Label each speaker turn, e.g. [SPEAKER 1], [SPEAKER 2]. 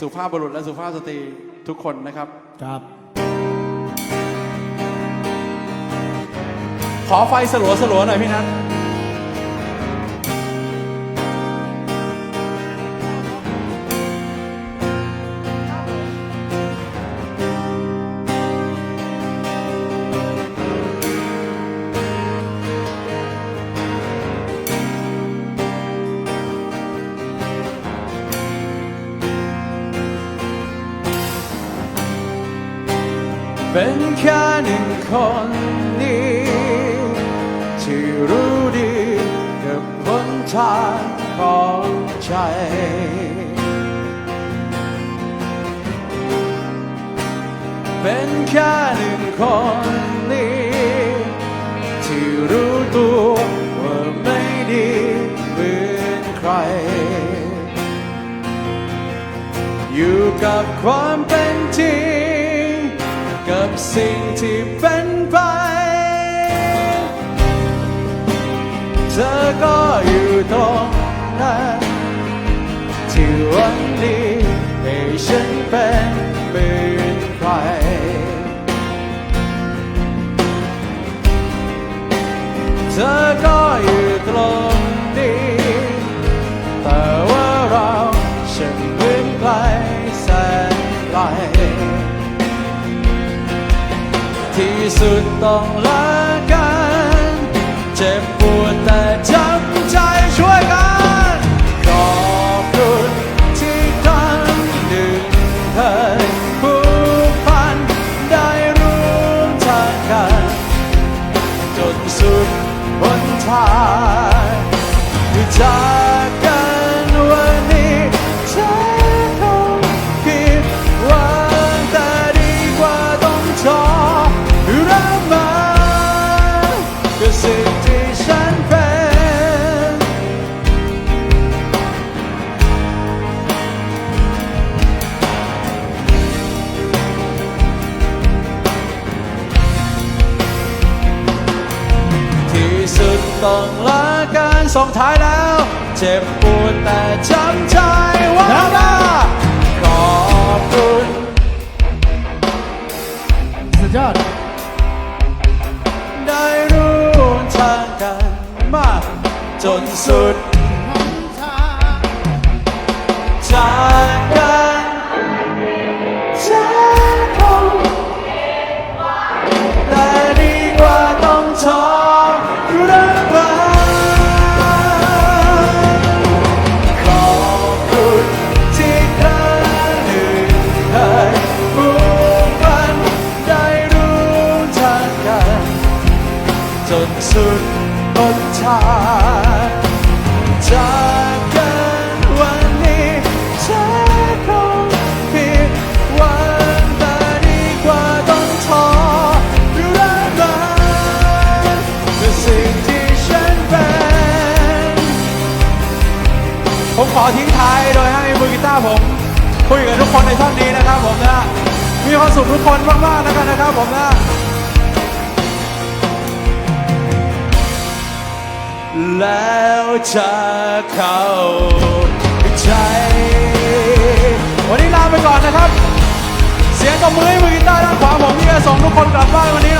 [SPEAKER 1] สุภาพบุรุษและสุภาพสตรีทุกคนนะครับ
[SPEAKER 2] ครับ
[SPEAKER 1] ขอไฟสลัวสลัวๆหน่อยพี่นัท เป็นแค่หนึ่งคนนี้ ที่รู้ดีกับหนทางของใจเป็นแค่หนึ่งคนนี้ ที่รู้ตัวว่าไม่ดีเหมือนใคร อยู่กับความเป็นจริง กับสิ่งที่เป็นไป เธอก็อยู่ตรงนั้นที่วันนี้ให้ฉันเป็นเหมือนใครเธอก็อยู่ตรงนี้แต่ว่าเราฉันเหมือนไกลแสนไกล สุดต้องลากัน เจ็บปวด ต้องลากันส่งท้ายแล้ว เจ็บปวดแต่จำใจไว่าขอบคุณ
[SPEAKER 2] สุดยอด
[SPEAKER 1] ได้รู้ทางกันมาก จนสุดจากกันจาก คุยกับทุกคนในท่อนนี้นะครับผมนะมีความสุขทุกคนมากๆแล้วกันนะครับผมนะแล้วจะเข้าใจ วันนี้ลาไปก่อนนะครับ เสียงตบมือให้มือกีตาร์ด้านขวาผมที่จะส่งทุกคนกลับบ้านวันนี้